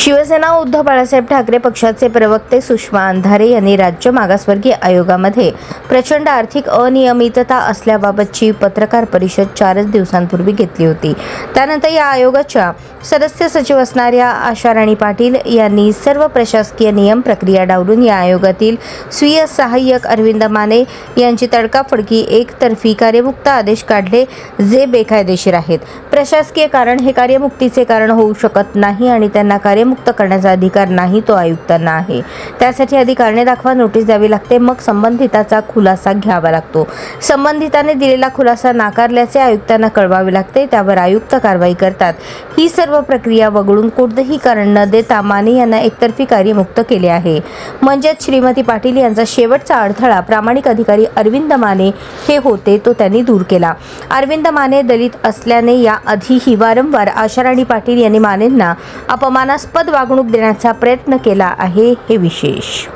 शिवसेना उद्धव बाळासाहेब ठाकरे पक्षाचे प्रवक्ते सुषमा अंधारे यांनी राज्य मागासवर्गीय आयोगामध्ये प्रचंड आर्थिक अनियमितता असल्याबाबतची पत्रकार परिषद चारच दिवसांपूर्वी घेतली होती. त्यानंतर या आयोगाच्या सदस्य सचिव असणाऱ्या आशा राणी पाटील यांनी सर्व प्रशासकीय नियम प्रक्रिया डावलून या आयोगातील स्वीय सहाय्यक अरविंद माने यांची तडकाफडकी एकतर्फी कार्यमुक्त आदेश काढले जे बेकायदेशीर आहेत. प्रशासकीय कारण हे कार्यमुक्तीचे कारण होऊ शकत नाही आणि त्यांना कार्य कार्यमुक्त करण्याचा अधिकार नाही तो आयुक्तांना आहे. त्यासाठी आधी कारणे दाखवा नोटीस द्यावी लागते मग संबंधिताचा खुलासा घ्यावा लागतो. संबंधिताने दिलेला खुलासा नाकारल्याचे आयुक्तांना कळवावे लागते त्यावर आयुक्त कारवाई करतात. ही सर्व प्रक्रिया वगळून कोणतेही कारण न देता माने यांना एकतर्फी कार्यमुक्त केले आहे. म्हणजेच श्रीमती पाटील यांचा शेवटचा अडथळा प्रामाणिक अधिकारी अरविंद माने हे होते तो त्यांनी दूर केला. अरविंद माने दलित असल्याने या आधीही वारंवार आशाराणी पाटील यांनी मानेंना अपमानास्पद वागणूक देण्याचा प्रयत्न केला आहे हे विशेष.